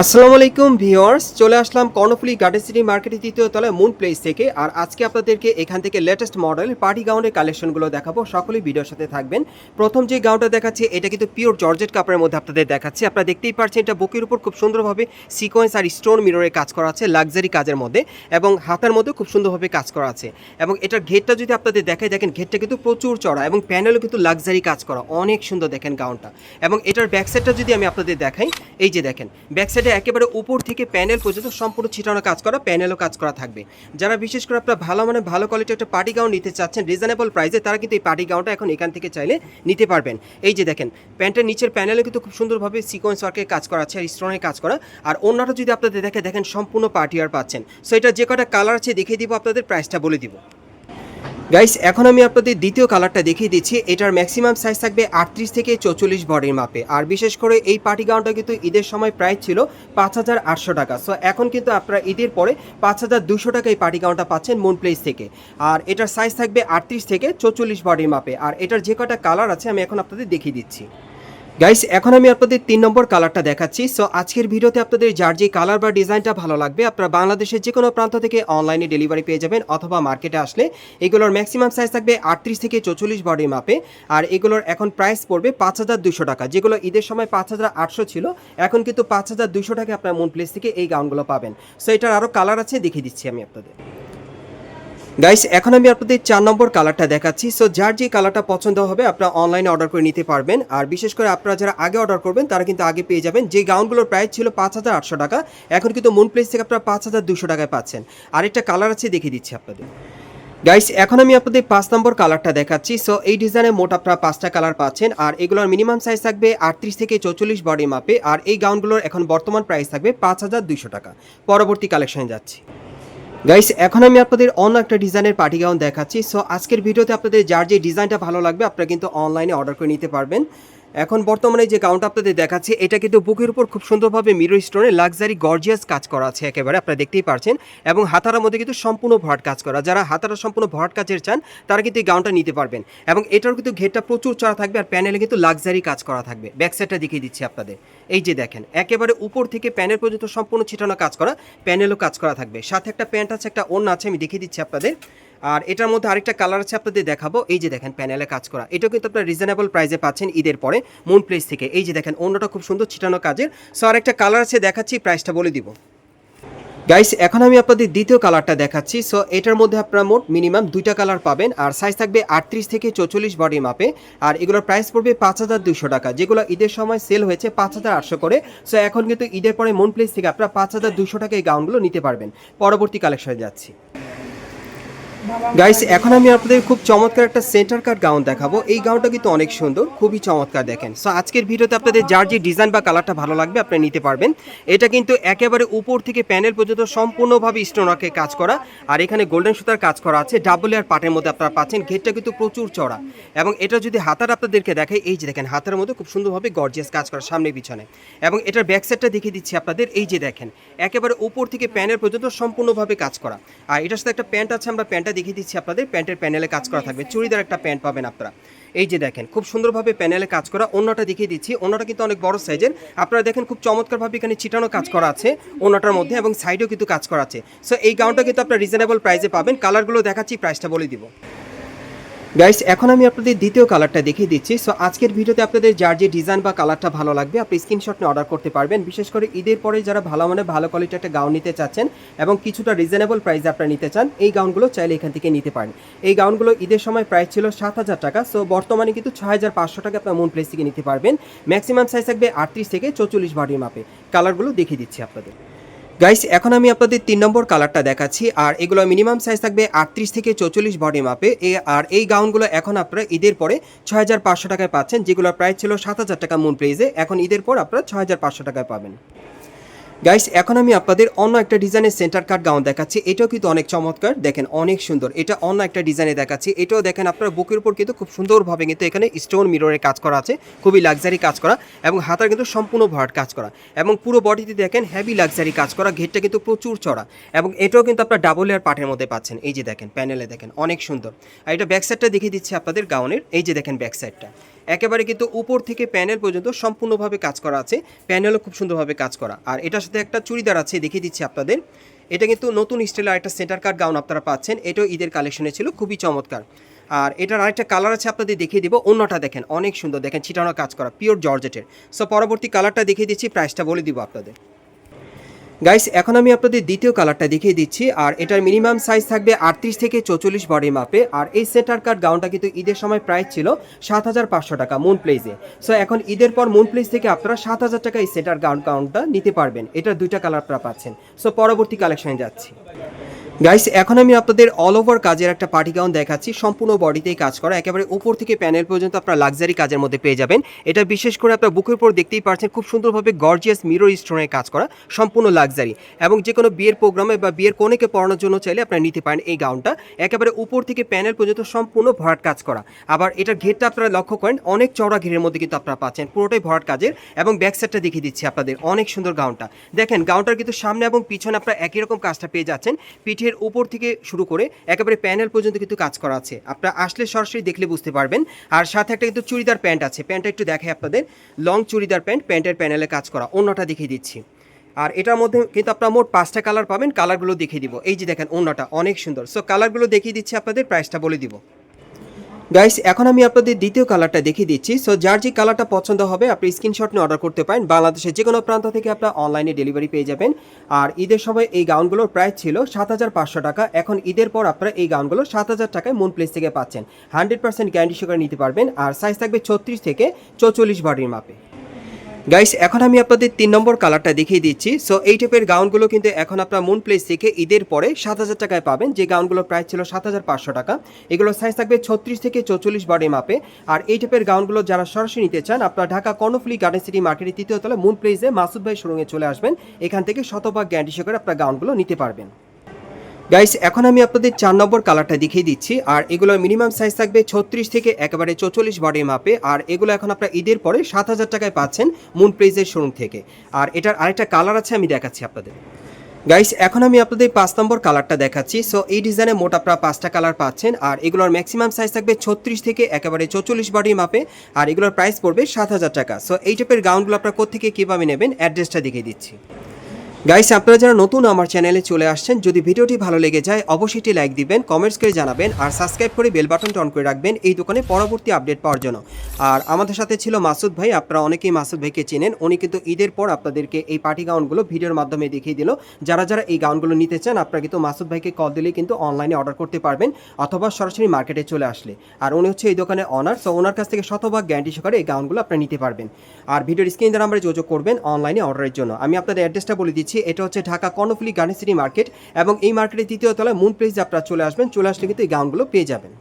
আসসালামু আলাইকুম ভিউয়ার্স, চলে আসলাম কর্ণফুলি গার্ডেন সিটি মার্কেটের তৃতীয় তলায় মুন প্লেস থেকে। আর আজকে আপনাদেরকে এখান থেকে লেটেস্ট মডেল পার্টি গাউনের কালেকশনগুলো দেখাবো। সকলেই ভিডিওর সাথে থাকবেন। প্রথম যে গাউনটা দেখাচ্ছে, এটা কিন্তু পিওর জর্জেট কাপড়ের মধ্যে আপনাদের দেখাচ্ছে। আপনারা দেখতেই পাচ্ছেন, এটা বুকের উপর খুব সুন্দরভাবে সিকোয়েন্স আর স্টোন মিররে কাজ করা আছে লাক্সারি কাজের মধ্যে। এবং হাতার মধ্যে খুব সুন্দরভাবে কাজ করা আছে। এবং এটার ঘেরটা যদি আপনাদের দেখায় দেখেন ঘেরটা কিন্তু প্রচুর চড়া এবং প্যানেলও কিন্তু লাক্সারি কাজ করা। অনেক সুন্দর দেখেন গাউনটা। এবং এটার ব্যাক সাইডটা যদি আমি আপনাদের দেখাই, এই যে দেখেন ব্যাক সাইডে একেবারে উপর থেকে প্যানেল পর্যন্ত সম্পূর্ণ ছিটানো কাজ করা, প্যানেলও কাজ করা থাকবে। যারা বিশেষ করে আপনারা ভালো মানে ভালো কোয়ালিটির একটা পার্টি গাউন নিতে চাচ্ছেন রিজনেবল প্রাইসে তারা কিন্তু এই পার্টি গাউনটা এখন এখান থেকে চাইলে নিতে পারবেন। এই যে দেখেন, প্যান্টের নিচের প্যানেলে কিন্তু খুব সুন্দরভাবে সিকোয়েন্স ওয়ার্কের কাজ করা আছে, আর স্টোনের কাজ করা। আর অন্যটা যদি আপনাদের দেখে, দেখেন সম্পূর্ণ পার্টি আর পাচ্ছেন। সো এটা যে কটা কালার আছে, দেখিয়ে দিব, আপনাদের প্রাইসটা বলে দিব। গাইস এখন আমি আপনাদের দ্বিতীয় কালারটা দেখিয়ে দিচ্ছি। এটার ম্যাক্সিমাম সাইজ থাকবে আটত্রিশ থেকে চৌচল্লিশ বডির মাপে। আর বিশেষ করে এই পার্টি গাউনটা কিন্তু ঈদের সময় প্রায় ছিল পাঁচ হাজার আটশো টাকা। সো এখন কিন্তু আপনারা ঈদের পরে পাঁচ হাজার দুশো টাকা এই পার্টি গাউনটা পাচ্ছেন মুন প্লেস থেকে। আর এটার সাইজ থাকবে আটত্রিশ থেকে চৌচল্লিশ বডির মাপে। আর এটার যে কটা কালার আছে, আমি এখন আপনাদের দেখিয়ে দিচ্ছি। গাইস এখন আমি আপনাদের তিন নম্বর কালারটা দেখাচ্ছি। সো আজকের ভিডিওতে আপনাদের যার যে কালার বা ডিজাইনটা ভালো লাগবে, আপনারা বাংলাদেশের যে কোনো প্রান্ত থেকে অনলাইনে ডেলিভারি পেয়ে যাবেন অথবা মার্কেটে আসলে। এগুলোর ম্যাক্সিমাম সাইজ থাকবে আটত্রিশ থেকে চৌচল্লিশ বডির মাপে আর এগুলোর এখন প্রাইস পড়বে পাঁচ হাজার দুশো টাকা। যেগুলো ঈদের সময় পাঁচ হাজার আটশো ছিল, এখন কিন্তু পাঁচ হাজার দুশো টাকা আপনার মুন প্লেস থেকে এই গাউনগুলো পাবেন। সো এটার আরও কালার আছে, দেখিয়ে দিচ্ছি আমি আপনাদের। গাইস এখন আমি আপনাদের চার নম্বর কালারটা দেখাচ্ছি। সো যার যে কালারটা পছন্দ হবে, আপনারা অনলাইনে অর্ডার করে নিতে পারবেন। আর বিশেষ করে আপনারা যারা আগে অর্ডার করবেন, তারা কিন্তু আগে পেয়ে যাবেন। যে গাউনগুলোর প্রাইস ছিল পাঁচ হাজার আটশো টাকা, এখন কিন্তু মুন প্লেস থেকে আপনারা পাঁচ হাজার দুশো টাকায় পাচ্ছেন। আরেকটা কালার আছে, দেখিয়ে দিচ্ছি আপনাদের। গাইস এখন আমি আপনাদের পাঁচ নম্বর কালারটা দেখাচ্ছি। সো এই ডিজাইনে মোট আপনারা পাঁচটা কালার পাচ্ছেন। আর এগুলোর মিনিমাম সাইজ থাকবে আটত্রিশ থেকে চৌচল্লিশ বডি মাপে আর এই গাউনগুলোর এখন বর্তমান প্রাইস থাকবে পাঁচ হাজার দুশো টাকা। পরবর্তী কালেকশনে যাচ্ছি। গাইস এখন আমি আপনাদের অন্য একটা ডিজাইনের পার্টি গাউন দেখাচ্ছি। সো আজকের ভিডিওতে আপনাদের যার যে ডিজাইনটা ভালো লাগবে, আপনারা কিন্তু অনলাইনে অর্ডার করে নিতে পারবেন। এখন বর্তমানে যে গাউনটা আপনাদের দেখাচ্ছি, এটা কিন্তু বুকের উপর খুব সুন্দরভাবে মিরর স্টোনে লাক্সারি গর্জিয়াস কাজ করা আছে একেবারে, আপনারা দেখতেই পারছেন। এবং হাতারার মধ্যে কিন্তু সম্পূর্ণ ভরাট কাজ করা। যারা হাতারা সম্পূর্ণ ভরাট কাজের চান, তারা কিন্তু এই গাউনটা নিতে পারবেন। এবং এটার কিন্তু ঘেরটা প্রচুর চড়া থাকবে আর প্যানেলে কিন্তু লাক্সারি কাজ করা থাকবে। ব্যাক সাইডটা দেখিয়ে দিচ্ছি আপনাদের। এই যে দেখেন, একেবারে উপর থেকে প্যানেল পর্যন্ত সম্পূর্ণ ছিটানো কাজ করা প্যানেলও কাজ করা থাকবে। সাথে একটা প্যান্ট আছে, একটা অন্য আছে, আমি দেখিয়ে দিচ্ছি আপনাদের। আর এটার মধ্যে আরেকটা কালার আছে আপনাদের দেখাবো। এই যে দেখেন প্যানেলে কাজ করা। এটাও কিন্তু আপনার রিজনেবল প্রাইসে পাচ্ছেন ঈদের পরে মুন প্লেস থেকে। এই যে দেখেন, অন্যটা খুব সুন্দর ছিটানো কাজের। সো আরেকটা কালার আছে দেখাচ্ছি প্রাইসটা বলে দিব। গাইস এখন আমি আপনাদের দ্বিতীয় কালারটা দেখাচ্ছি। সো এটার মধ্যে আপনারা মোট মিনিমাম দুইটা কালার পাবেন। আর সাইজ থাকবে আটত্রিশ থেকে চৌচল্লিশ বডি মাপে আর এগুলোর প্রাইস পড়বে পাঁচ হাজার দুশো টাকা। যেগুলো ঈদের সময় সেল হয়েছে পাঁচ হাজার আটশো করে। সো এখন কিন্তু ঈদের পরে মন প্লেস থেকে আপনারা পাঁচ হাজার দুশো টাকা এই গাউনগুলো নিতে পারবেন। পরবর্তী কালেকশনে যাচ্ছি। গাইস এখন আমি আপনাদের খুব চমৎকার একটা সেন্টার কাট গাউন দেখাবো। এই গাউনটা কিন্তু অনেক সুন্দর, খুবই চমৎকার দেখেন। সো আজকের ভিডিওতে আপনাদের যার যে ডিজাইন বা কালারটা ভালো লাগবে, আপনি নিতে পারবেন। এটা কিন্তু একেবারে উপর থেকে প্যানেল পর্যন্ত সম্পূর্ণভাবে স্টোনাকে কাজ করা। আর এখানে গোল্ডেন সুতার কাজ করা আছে ডাবল এয়ার পাটের মধ্যে আপনারা পাচ্ছেন, ঘেরটা কিন্তু প্রচুর চড়া এবং এটা যদি হাতার আপনাদেরকে দেখাই, এই যে দেখেন, হাতের মধ্যে খুব সুন্দরভাবে গর্জিয়াস কাজ করা সামনে পিছনে। এবং এটার ব্যাক সাইডটা দেখিয়ে দিচ্ছি আপনাদের, এই যে দেখেন, একেবারে উপর থেকে প্যানেল পর্যন্ত সম্পূর্ণভাবে কাজ করা। আর এটার সাথে একটা প্যান্ট আছে, আমরা প্যান্টটা দেখিয়ে দিচ্ছি আপনাদের, প্যান্টের প্যানেলে কাজ করা থাকবে। চুড়িদার একটা প্যান্ট পাবেন আপনারা। এই যে দেখেন, খুব সুন্দরভাবে প্যানেলে কাজ করা অন্যটা দেখিয়ে দিচ্ছি। অন্যটা কিন্তু অনেক বড় সাইজের। আপনারা দেখেন খুব চমৎকারভাবে এখানে চিটানো কাজ করা আছে অন্যটার মধ্যে, এবং সাইডেও কিন্তু কাজ করা আছে। সো এই গাউনটা কিন্তু আপনার রিজনেবল প্রাইসে পাবেন। কালারগুলো দেখাচ্ছি প্রাইসটা বলে দিব। গাইস এখন আমি আপনাদের দ্বিতীয় কালারটা দেখিয়ে দিচ্ছি। সো আজকের ভিডিওতে আপনাদের যার যে ডিজাইন বা কালারটা ভালো লাগবে, আপনি স্ক্রিনশট নিয়ে অর্ডার করতে পারবেন। বিশেষ করে ঈদের পরে যারা ভালো মানে ভালো কোয়ালিটির একটা গাউন নিতে চাচ্ছেন এবং কিছুটা রিজনেবল প্রাইসে আপনারা নিতে চান, এই গাউনগুলো চাইলে এখান থেকে নিতে পারেন। এই গাউনগুলো ঈদের সময় প্রাইস ছিল সাত হাজার টাকা। সো বর্তমানে কিন্তু ছয় হাজার পাঁচশো টাকা আপনার মুন প্লেস থেকে নিতে পারবেন। ম্যাক্সিমাম সাইজ থাকবে আটত্রিশ থেকে চৌচল্লিশ বডির মাপে কালারগুলো দেখিয়ে দিচ্ছি আপনাদের। গাইস এখন আমি আপনাদের তিন নম্বর কালারটা দেখাচ্ছি, আর এগুলো মিনিমাম সাইজ থাকবে আটত্রিশ থেকে চৌচল্লিশ বডি মাপে আর এই গাউনগুলো এখন আপনারা ঈদের পরে ছয় হাজার পাঁচশো টাকায় পাচ্ছেন যেগুলো প্রাইস ছিল সাত হাজার টাকা মূল প্রাইজে এখন ঈদের পর আপনারা ছয় হাজার পাঁচশো টাকায় পাবেন। গাইস এখন আমি আপনাদের অন্য একটা ডিজাইনের সেন্টার কাট গাউন দেখাচ্ছি। এটাও কিন্তু অনেক চমৎকার। দেখেন, অনেক সুন্দর। এটা অন্য একটা ডিজাইনে দেখাচ্ছি। এটাও দেখেন, আপনার বুকের উপর কিন্তু খুব সুন্দরভাবে কিন্তু এখানে স্টোন মিররের কাজ করা আছে। খুবই লাক্সারি কাজ করা এবং হাতার কিন্তু সম্পূর্ণ ভরাট কাজ করা। এবং পুরো বডিতে দেখেন হেভি লাক্সারি কাজ করা। ঘেরটা কিন্তু প্রচুর চড়া এবং এটাও কিন্তু আপনার ডাবল এয়ার পাটের মধ্যে পাচ্ছেন। এই যে দেখেন প্যানেলে দেখেন, অনেক সুন্দর। আর এটা ব্যাক সাইডটা দেখিয়ে দিচ্ছি আপনাদের গাউনের এই যে দেখেন ব্যাক সাইডটা একেবারে কিন্তু উপর থেকে প্যানেল পর্যন্ত সম্পূর্ণভাবে কাজ করা আছে। প্যানেলও খুব সুন্দরভাবে কাজ করা। আর এটার সাথে একটা চুড়িদার আছে, দেখিয়ে দিচ্ছি আপনাদের। এটা কিন্তু নতুন স্টাইলের একটা সেন্টার কার্ড গাউন আপনারা পাচ্ছেন। এটাও ঈদের কালেকশনে ছিল, খুবই চমৎকার। আর এটার আরেকটা কালার আছে আপনাদের, দেখিয়ে দিব। অন্যটা দেখেন, অনেক সুন্দর। দেখেন, ছিটানো কাজ করা পিওর জর্জেটের সো পরবর্তী কালারটা দেখিয়ে দিচ্ছি প্রাইসটা বলে দিব আপনাদের। গাইস এখন আমি আপনাদের দ্বিতীয় কালারটা দেখিয়ে দিচ্ছি, আর এটার মিনিমাম সাইজ থাকবে আটত্রিশ থেকে চৌচল্লিশ বডি মাপে আর এই সেন্টার কার্ড গাউনটা কিন্তু ঈদের সময় প্রাইস ছিল সাত হাজার পাঁচশো টাকা মুন প্লেসে সো এখন ঈদের পর মুন প্লেস থেকে আপনারা সাত হাজার টাকা এই সেন্টার গাউন গাউনটা নিতে পারবেন। এটার দুইটা কালার আপনারা পাচ্ছেন। সো পরবর্তী কালেকশনে যাচ্ছি। গাইস এখন আমি আপনাদের অল ওভার কাজের একটা পার্টি গাউন দেখাচ্ছি। সম্পূর্ণ বডিতেই কাজ করা। একেবারে উপর থেকে প্যানেল পর্যন্ত আপনারা লাক্সারি কাজের মধ্যে পেয়ে যাবেন। এটা বিশেষ করে আপনার বুকের উপর দেখতেই পারছেন খুব সুন্দরভাবে গর্জিয়াস মিরর স্টোনের কাজ করা। সম্পূর্ণ লাক্সারি এবং যে কোনো বিয়ের প্রোগ্রামে বা বিয়ের কোনেকে পড়ানোর জন্য চাইলে আপনারা নিতে পারেন এই গাউনটা একেবারে উপর থেকে প্যানেল পর্যন্ত সম্পূর্ণ ভরাট কাজ করা। আবার এটার ঘেরটা আপনারা লক্ষ্য করেন, অনেক চওড়া ঘেরের মধ্যে কিন্তু আপনারা পাচ্ছেন। পুরোটাই ভরাট কাজের এবং ব্যাক সাইডটা দেখিয়ে দিচ্ছি আপনাদের। অনেক সুন্দর গাউনটা দেখেন গাউনটার কিন্তু সামনে এবং পিছনে আপনারা একই রকম কাজটা পেয়ে যাচ্ছেন। পিঠের উপর থেকে শুরু করে একেবারে প্যানেল পর্যন্ত কিন্তু কাজ করা আছে। আপনারা আসলে সরাসরি দেখলে বুঝতে পারবেন। আর সাথে একটা কিন্তু চুড়িদার প্যান্ট আছে। প্যান্টটা একটু দেখাই আপনাদের। লং চুড়িদার প্যান্ট, প্যান্টের প্যানেলে কাজ করা। অন্যটা দেখিয়ে দিচ্ছি। আর এটার মধ্যে কিন্তু আপনার মোট পাঁচটা কালার পাবেন। কালারগুলো দেখিয়ে দিব। এই যে দেখেন, অন্যটা অনেক সুন্দর। সো কালারগুলো দেখিয়ে দিচ্ছি আপনাদের। প্রাইসটা বলে দিব। গাইস এখন আমি আপনাদের দ্বিতীয় কালারটা দেখিয়ে দিচ্ছি। সো যার যে কালারটা পছন্দ হবে, আপনি স্ক্রিনশট নিয়ে অর্ডার করতে পারেন। বাংলাদেশের যে কোনো প্রান্ত থেকে আপনার অনলাইনে ডেলিভারি পেয়ে যাবেন। আর ঈদের সময় এই গাউনগুলোর প্রাইস ছিল সাত হাজার পাঁচশো টাকা। এখন ঈদের পর আপনারা এই গাউনগুলো সাত হাজার টাকায় মুন প্লেস থেকে পাচ্ছেন। হান্ড্রেড পার্সেন্ট গ্যারান্টি সহকারে নিতে পারবেন। আর সাইজ থাকবে ছত্রিশ থেকে চৌচল্লিশ বডির মাপে। গাইস এখন আমি আপনাদের তিন নম্বর কালারটা দেখিয়ে দিচ্ছি। সো এই টাইপের গাউনগুলো কিন্তু এখন আপনার মুন প্লেস থেকে ঈদের পরে সাত হাজার টাকায় পাবেন। যে গাউনগুলোর প্রাইস ছিল সাত হাজার পাঁচশো টাকা। এগুলো সাইজ থাকবে ছত্রিশ থেকে চৌচল্লিশ বডি মাপে আর এই টাইপের গাউনগুলো যারা সরাসরি নিতে চান, আপনার ঢাকা কর্ণফুলি গার্ডেন সিটি মার্কেটের তৃতীয় তলা মুন প্লেসে মাসুদ ভাই শোরুমে চলে আসবেন। এখান থেকে শতভাগ গ্যারান্টি সহকারে আপনার গাউনগুলো নিতে পারবেন। গাইস এখন আমি আপনাদের চার নম্বর কালারটা দেখিয়ে দিচ্ছি, আর এগুলোর মিনিমাম সাইজ থাকবে ছত্রিশ থেকে একেবারে চৌচল্লিশ বডি মাপে, আর এগুলো এখন আপনার ঈদের পরে সাত হাজার টাকায় পাচ্ছেন মুন প্লেজের শোরুম থেকে। আর এটার আরেকটা কালার আছে, আমি দেখাচ্ছি আপনাদের। গাইস এখন আমি আপনাদের পাঁচ নম্বর কালারটা দেখাচ্ছি সো এই ডিজাইনে মোট আপনারা পাঁচটা কালার পাচ্ছেন, আর এগুলোর ম্যাক্সিমাম সাইজ থাকবে ছত্রিশ থেকে একেবারে চৌচল্লিশ বডি মাপে, আর এগুলোর প্রাইস পড়বে সাত হাজার টাকা। সো এই টাইপের গাউনগুলো আপনারা কোথেকে কীভাবে নেবেন অ্যাড্রেসটা দেখিয়ে দিচ্ছি। গাইস আপনারা যারা নতুন আমার চ্যানেলে চলে আসছেন, যদি ভিডিওটি ভালো লেগে যায়, অবশ্যই লাইক দিবেন কমেন্টস করে জানাবেন, আর সাবস্ক্রাইব করে বেল বাটনটা অন করে রাখবেন এই দোকানে পরবর্তী আপডেট পাওয়ার জন্য। আর আমাদের সাথে ছিল মাসুদ ভাই, আপনারা অনেকেই মাসুদ ভাইকে চেনেন, উনি কিন্তু ঈদের পর আপনাদেরকে এই পার্টি গাউনগুলো ভিডিওর মাধ্যমে দেখিয়ে দিল। যারা যারা এই গাউনগুলো নিতে চান, আপনারা কিন্তু মাসুদ ভাইকে কল দিলেই কিন্তু অনলাইনে অর্ডার করতে পারবেন, অথবা সরাসরি মার্কেটে চলে আসলে। আর উনি হচ্ছে এই দোকানে অনার সো ওনার কাছ থেকে শতভাগ গ্যারান্টি সহকারে এই গাউনগুলো আপনারা নিতে পারবেন। আর ভিডিওর স্ক্রিন দ্বারা আমরা যোগাযোগ করবেন অনলাইনে অর্ডারের জন্য। আমি আপনাদের অ্যাড্রেসটা বলে দিচ্ছি এটা হচ্ছে ঢাকা কর্ণফুলি গার্নিসিটি মার্কেট এবং এই মার্কেটের তৃতীয় তলায় মুন প্লেস আপনারা চলে আসবেন। চলে আসলে কিন্তু এই গাউনগুলো পেয়ে যাবেন।